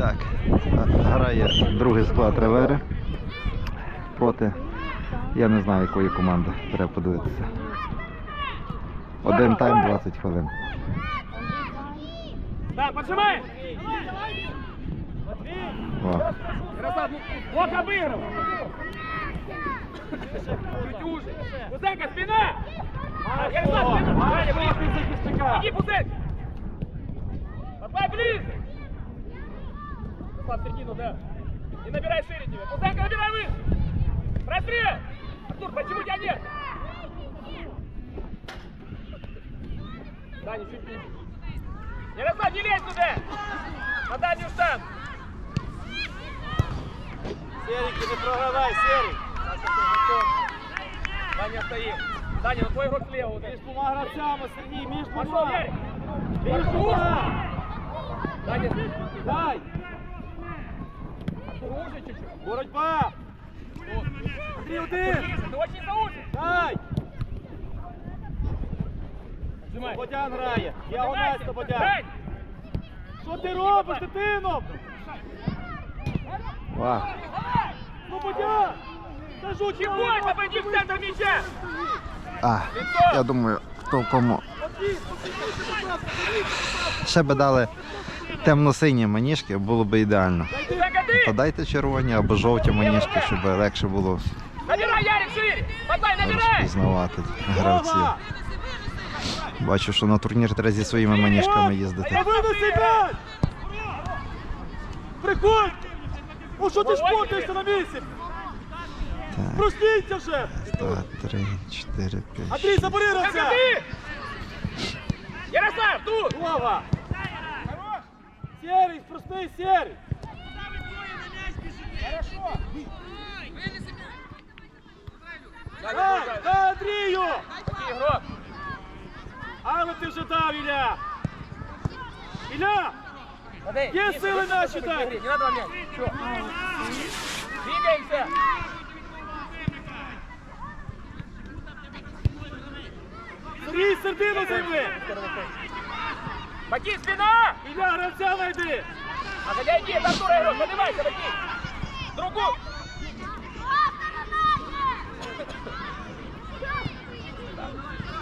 Так, грає другий склад Ревери проти, я не знаю якої команди, треба подивитися. Один тайм 20 хвилин. Так, поджимай! Вот уже! Пузенька, спина! А, спина! Иди, Пузенька! Давай ближе! Ярослав, в середину, да. И набирай шире тебе. Пузенька, набирай выше! Прострел! Артур, почему тебя нет? Даня, чуть ниже. Ярослав, не лезь туда! На дальнюю штангу! Серик, не програвай, Серик. Даня стоит. Даня, ну твой игрок слева. Вот між двома гравцями, Сергій, між двома. Пошел, Ярик. Між двома. Даня, дай. Боротьба. Андрій, один. Очень заужен. Дай. Слободян грає. Діагональ Слободян. Що ти робиш, дитино? Слободян! Кажу, чего обойди в центр мяча! А, я думаю, толком ще би дали темно-сині маніжки, було б ідеально. Та дайте червоні або жовті маніжки, щоб легше було Набирай, Ярик, шире! Подай, набирай! розпізнавати гравців. Бачу, що на турнір треба зі своїми маніжками їздити. Приходь! Ну що ти шпортаєшся на місці? Простіться вже! два, три, чотири, п'ять. Андрій, забери гравця! Ярослав, тут! Вова! Серий, простий, серий! Хорошо! Дай, дай Андрію! Ігрок! Але ти вже дав, Ілля! Ілля! Є сили наші, дай! Не надо мяч! Все! Двигаемся! Сергій, сердину займи! Баки, спина! Ілля, гравця найди! А хотя иди, это Артура игрок, поднимайся, Баки! Другу!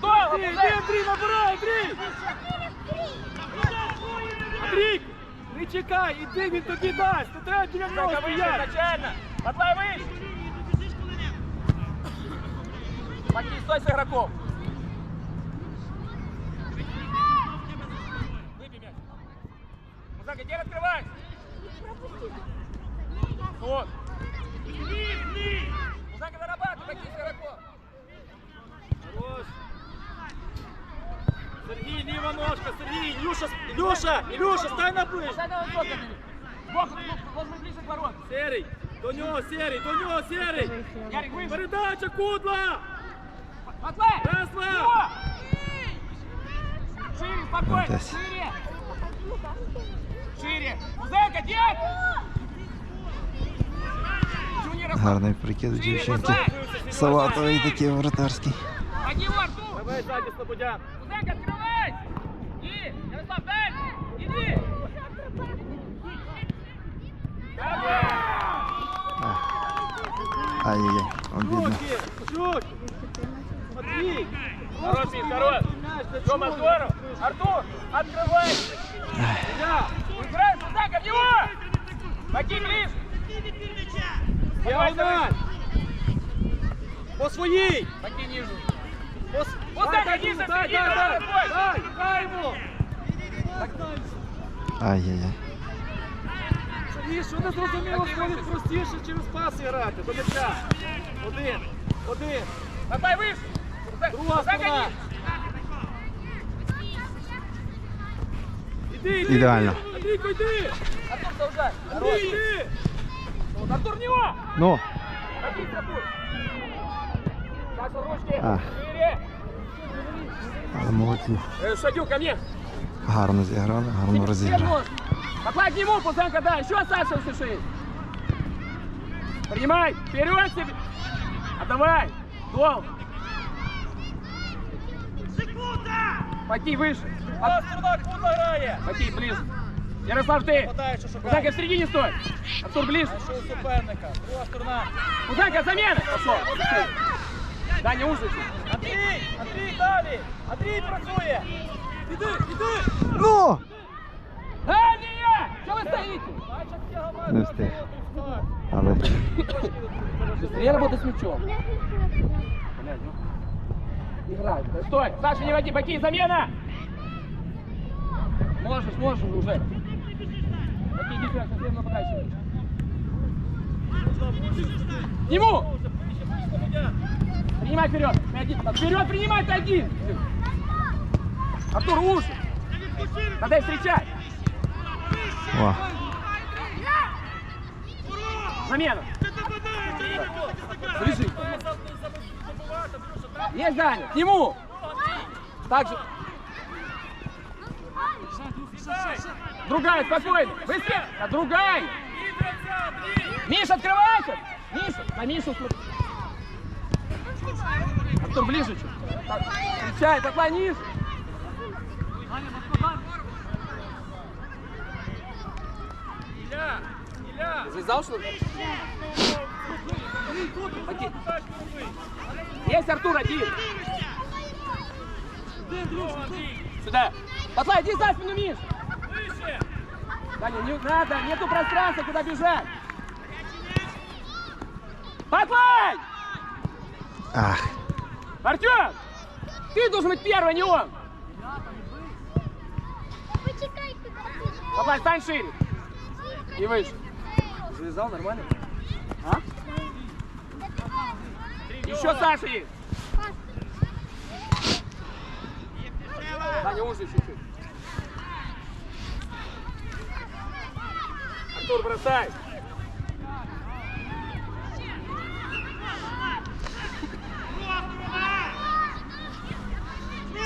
Долго, Андрій, іди, Андрій, набирай, Андрій! Андрій, не чекай, іди, він тобі дасть, не треба біля нього Только выше стояти. изначально! Подплай выше! Баки, стой с игроков! Выбей мяч! Музака, где раскрывай? Вот! Музака, зарабатывай, Баки, с игроков! Хорош. Сергій, ліва ножка, Сергій, Ілюша, Ілюша, Ілюша, стань на ближче. Сзади на высоту, Бог, возьми ближе к воротам! Серий, до нього, Серий, до нього, Серий. Ярик, выше! Передача, Кудла. Подплай! Раз, два. Его! Шире, спокойно, Фантастика. шире! Шире! Музыка, дед! Джуниор, Гарний прикид дівчинки. Салатовий такий вратарський. Под него, Артур! Давай ззаді Слободян. Музыка, открывай! И, Ярослав, дай! Иди! Ай-яй-яй, обідно. Руки, чуть. Матвій. Хорош, Миш, хорош! Тёма, здорово! Артур, открывай! Ілля, Играй, Музыка, в него! Боки ближе! діагональ. По своїй. Боки ниже! По с- Вот Дай, так, дай, иди, дай, Сергей, дай, дай, давай, дай, дай йому. Ай-яй-яй. Сергій, що не зрозуміло, ходить простіше через паси грати, до м'яча. Один, один. Давай выше! Друга Музыка, сторона. ниже! Іди, іди. Ідеально. іди. Андрійко, йди. Артур, продолжай! Андрій, йди. Вот, Артур, в него! Ну, Садись, Артур! Сейчас ручки! А. Шире! але молодці. Э, Шадю, ко мне! Гарно зіграли, гарно розіграли. Поплай к нему, Пузанка, да! Еще оставшегося шесть! Принимай! Вперед себе! Отдавай! Гол! Пойти выше! Пойти ближе! Ярослав, ты! Хватає, що шукає. Кузенко, в середине стой! Артур, ближе! Знайшов суперника. Друга сторона. Кузенко, замена! Пошел! Даня, ужин! Андрій! Андрій, далі! Андрій працює! Іди, іди! Ну! Дальние! Что вы стоите? Бачать його Не встиг. Але Быстрее работай с мячом. Блядь, ну. Играй. Стой! Саша, не води, боки, замена! Можешь, можешь уже. Иди сюда, совсем нему! Принимай вперед! Ты один. Вперед принимай, ты один! Артур, уши! Надо встречать! о, Замена! Лежи! Есть Даня! К нему! Так же. Другая, спокойно! Быстрее! А другая! Миша, открывайся! Миша, на Мишу смотри. Артур, ближе чуть. Встречай, поклонись! Ілля! Ілля! Завязал, что ли? Есть Артур один. Сюда. Потлай, иди за спину, Миш. Даня, не надо, нету пространства, куда бежать. Потлай! ах, Артем! Ты должен быть первый, а не он. Почекайте, Потлай, стань шире. И выше. Завязал нормально? А? Еще Саша есть. Даня, уже чуть-чуть. Артур, бросай.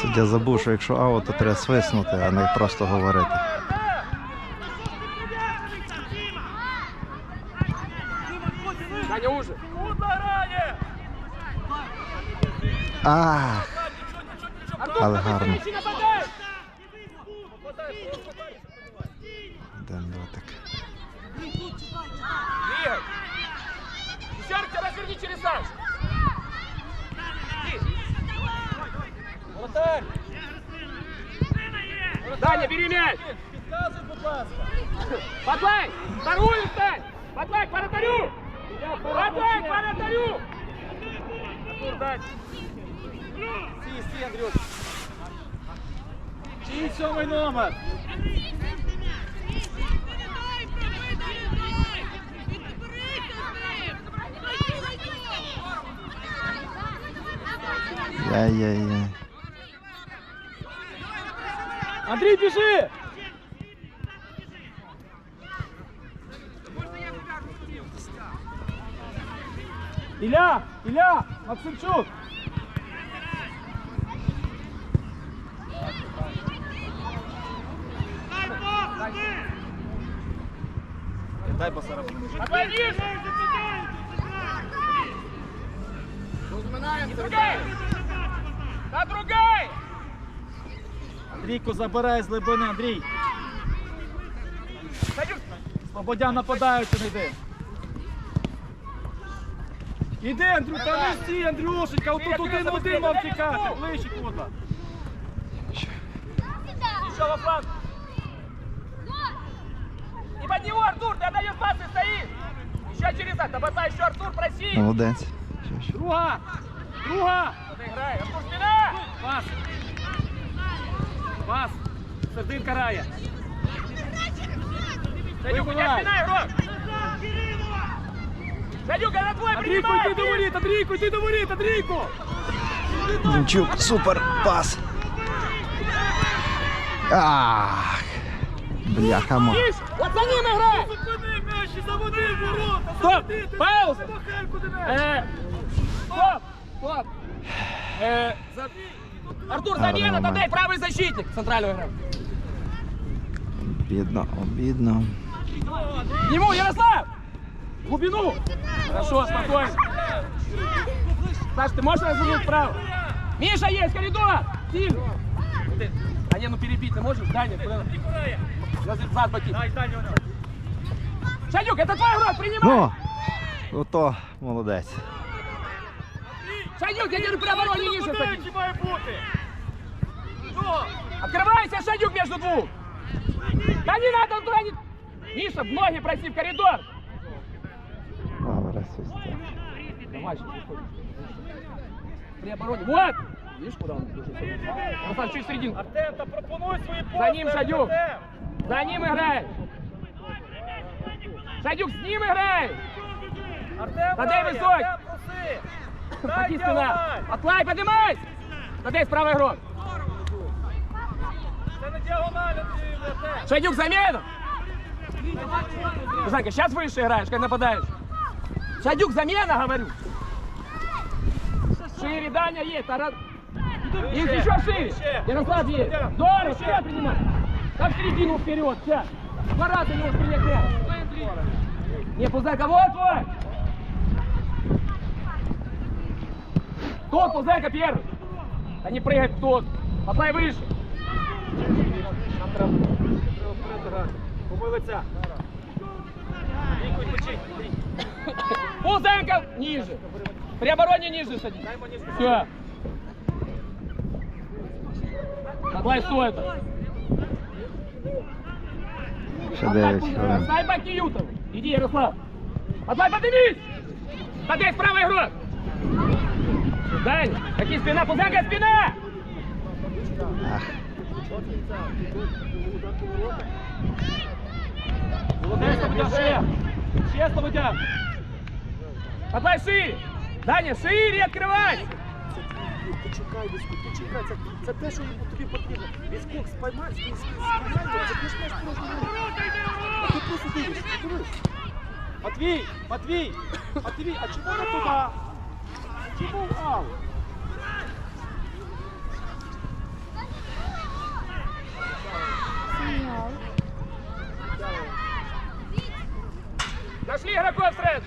суддя забув, що якщо аут, то треба свиснути, а не просто говорити. Ах, Але гарно. один дотик. Двигай. Десятка разверни через Саш. Иди. Воротар! Даня, бери мяч. Підказуй, будь ласка! Подлай! Вторую встань! Подлай к вратарю! Подлай к вратарю! Артур, дай. Стій, стій, Андрюш! Чий сьомий номер? Яй-яй-яй. Андрій, біжи! Ілля! Ілля! Максимчук! Дай пасара. Отводи! Другай! Да другай! Андрійко, забирай з глибини, Андрій. Садюк! Слободян нападаючи, не йди. Іди, Андрю, та не стій, Андрюшенька, отут один на один вам тікати, ближче куди. Еще во фланг! И под него, Артур, ты отдаешь пас и стоишь! Еще через это, бросай еще, Артур, проси! Молодець. Ще, ще. Друга! Друга! Отыграй, Артур, спина! Пас! Пас! Сердинка грає. Садюк, у тебя Выбивай. спина, игрок! Садюк, это твой, Андрійко, принимай! йди до воріт, Андрійко, йди до воріт, Андрійко! Демчук, супер пас. Ах, бляха мо. Видишь? Вот за ним играй! Зупини м'яч і заводи в ворота! Стоп! Заводи, ти Пауза! махай куди-небудь! Э, Стоп! Стоп! Э, за- Артур, замена. Тадей, правый защитник центрального игрока. Обідно. К нему, Ярослав! Глубину! Хорошо, спокойно. Саш, ты можешь развернуть вправо? Миша есть, коридор! Сильно! Ты- А не, ну перебить ты можешь? Даня, куда? Зад Бакин. Дай, дай, Льоня. Шадюк, это твой игрок, принимай! Ну, ото молодець. Шадюк, я держу при обороне ниже садись. Куди має бути? Ну, Открывайся, Шадюк между двух! Да не надо туда не... Миша, в ноги проси в коридор! Добре, свистя. Давай, сейчас выходим. При обороне. Вот! Видишь, куда он бежит? Руслан, чуть в середину. Артем, та пропонуй свої За пости, ним, Шадюк. Артем. За ним играй! Шадюк, с ним играй! Артем, Тадей, грає, високий. Артем, проси. Дай Ходи спина! діагональ. Атлай, поднимайся! Тадей, справа игрок! Це не діагональ, Андрій, Артем. Шадюк, замена! Занька, сейчас выше играешь, как нападаешь. Шадюк, замена, говорю. Шире, Даня есть. Тара... И еще шире. Ярослав есть. Здорово, вперед принимай. Так в середину вперед, сейчас. Два раза не принять мяч. Не, Пузайка, вот твой. Тот, Пузайка, первый. Да не прыгай в тот. Поплай выше. Нам треба треба вперед грати. Помилиться. Віку, відпочинь. Андрій. Пузенко ниже. При обороне ниже садись. Дай мені Все. Давай стоит. Ще 9 хвилин. Отдай баки Ютову. Иди, Ярослав. Отдай, поднимись. Поддай справа игрок. Дань, какие спина, Пузенко, спина. Ах, Честно, держи. Честно, вытяг. Отдай шире. Даня, шире открывай. Ти чекай, Вісько, ти чекай. Це, це те, що тобі потрібно. Вісько, спіймай, спіймай, спіймай, це ти ж маєш кожного. А ти просто дивишся, дивись. Матвій, Матвій, Матвій, а чому не туди? Чи був аут? Нашли игроков, Фред!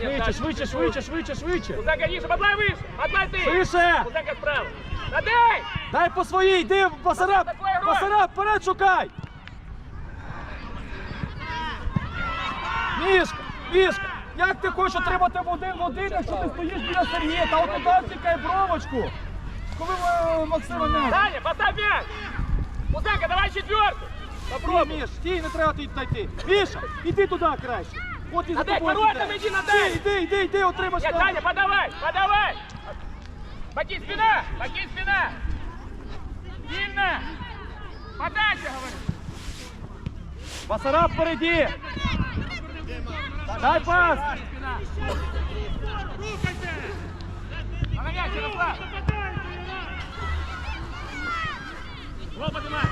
Швидше, швидше, швидше, швидше, швидше. Кузака ніж, подлай виш, подлай ти. Швидше. Кузака справа. Надай! Дай по своїй, йди, пасараб, пасараб, вперед шукай. Мішка, мішка як ти хочеш отримати в один в один, якщо ти стоїш біля Сергія, та от туди тікай бровочку. Коли е, Максима не. Даня, поставь мяч. Пузенко, давай четвертый. Попробуй. Міш, стій, не треба тут йти. Міша, іди туди краще. От і за Надай, тобою. воротам піде. іди, надай. Іди, іди, іди, іди, отримаєш. Там. Даня, подавай, подавай. Баки спина, баки спина. Сильно. Подача, говорю. Басараб впереді. Дай пас. Спина. А на мяч, Ярослав. Гол поднимай.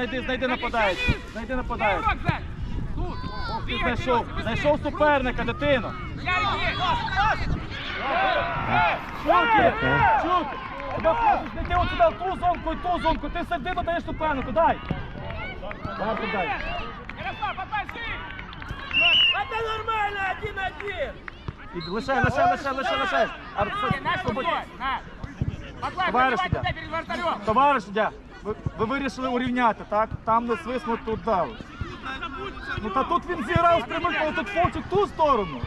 Знайди, знайди, знайди нападаючи. Знайди нападаючи. Игрок сзади. Тут. Ох, ти Двигай, знайшов, быстрее, знайшов быстрее. суперника, дитино. Ярик есть. Чуки, чуки. Тебе просиш не йти от сюди в ту зонку і ту зонку. Ти середину даєш супернику, дай. Дай, дай. Ярослав, подай шире. Это нормально, один-один. І лишай, лишай, лишай, лишай, лишай. А, Не, це- наш свободь- футбол, на. Подлай, Товарищ поднимай судья. туда перед вратарем. Товариш суддя, Ви, вирішили урівняти, так? Там не свиснуть, тут дав. Ну та тут він зіграв прямиком, тут фолчик ту сторону.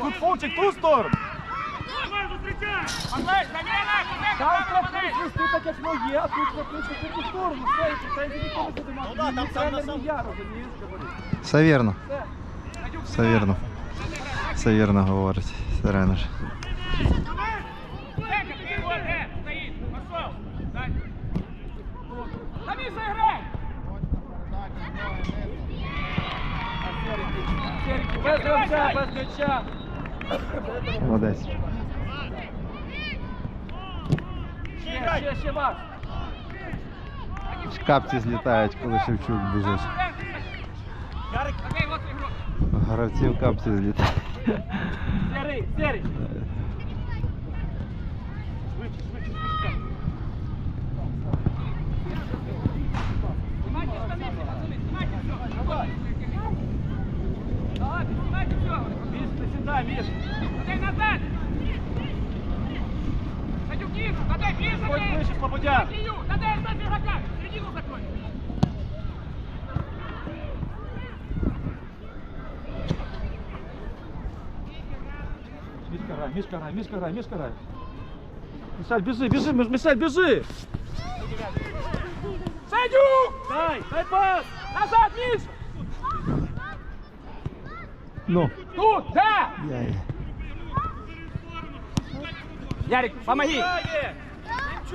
Тут фолчик ту сторону. Там крапний хвісти так, як ми а тут крапний в ту сторону. Все, і це я ніколи не мав. Ну, да, там на сам. Все вірно. Все вірно. Все вірно говорить тренер. Без м'яча, без м'яча. Молодець. Ще, ще, ще, Макс. Капці злітають, коли Шевчук біжить. Окей, вот игрок. Гравці в капці злітають. Серый, серый. Давай, снимайте всё. Міш, ти сідай, Міш. Подай назад. Садюк низ, подай ближе. Ходь ближе. ближче, Слободян. Линию, подай оставь игрока. Середину закрой. Мішка грай, Мішка грай, Мішка грай, Мішка грай. Мішаль, біжи, біжи, Міш- Мішаль, біжи. Садюк! Дай, дай пас. Назад, Миш!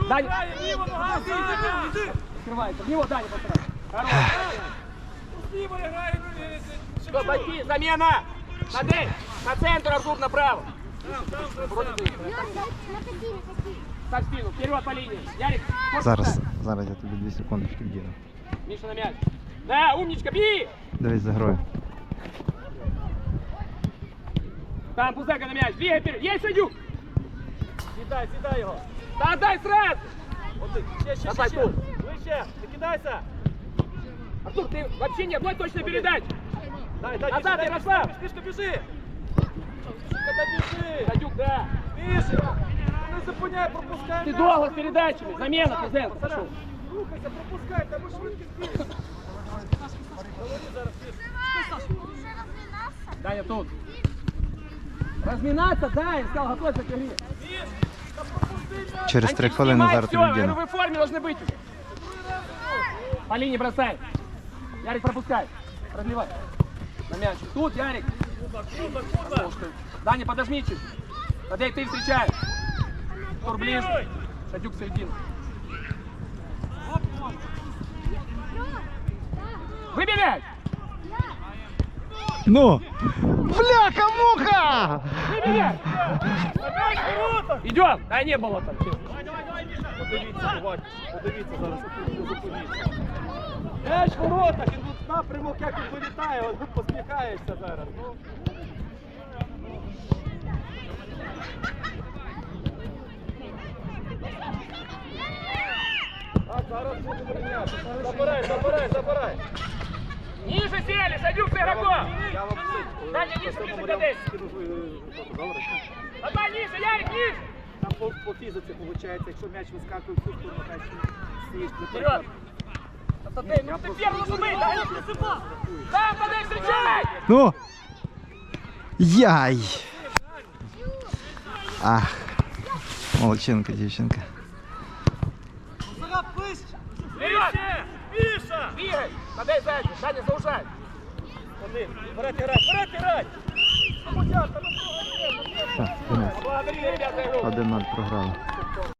Дай. грає, ліва нога, іди, іди, іди. Открывается. В него Даня постарайся. Хорош. З лівої грає, ну, е, е, Что, Шевчук. бойцы, замена! Модель! На центр, Артур, направо. Там, там, там, Вроде там. ты. Ставь спину, вперед по линии. Ярик, корпус Зараз, ставь. зараз я тобі дві секундочки вдіну. Миша на мяч. Да, умничка, бей! Дивись за грою. Там Пузака на мяч. Двигай вперед. Есть, Садюк! Сідай, сідай його. Да, дай сразу! Один. Ще, ще, ще, Давай, ще. Тур. Вище, не кидайся. Артур, ты вообще ни одной точной передачи. Дай, дай, Назад, біжи, Ярослав. Мішка, Мішка, біжи. Мішка, біжи. Садюк, да. Міша, не зупиняй, пропускай. Ты м'яч. долго с передачами. Замена, Кузенко, Пацана, пошел. Рухайся, пропускай, там і швидкість більше. Голові зараз, Міш. Даня тут. Разминаться, да, я сказал, готовься к игре. Міш, та пропусти м'яч. Через три Антип, хвилини снимай зараз всё, тобі я говорю, вдіну. вы в форме должны быть уже. По линии бросай. Ярик, пропускай. Разливай. На мяч. Тут, Ярик. Куба, куба, куба. Может, ты. Даня, подожми чуть. Тогда и ты встречаешь. Тур ближе. Садюк в середину. Выбей мяч! Ну! Бляха-муха! Выбей мяч! Опять в воротах. Идем! А не было там. честно. Подивіться, уважно, подивіться зараз, зупиніться. М'яч в воротах, він тут напрямок, як він вилітає, от тут посміхаєшся зараз. Ну. Так, зараз буде прийняти. Забирай, забирай, забирай. Ниже сели, Садюк с игроком! Я вам Даня, ниже, ближе к КД. Добре. Давай ниже, Ярик, ниже! Там по, по фізиці виходить, якщо м'яч вискакує в цю сторону, значить стоїш Вперед! Ну ты, ну ты первый должен быть, Даня! Там, подай, встречай! Ну! Яй! Ах! Молодчинка, дівчинка. Так,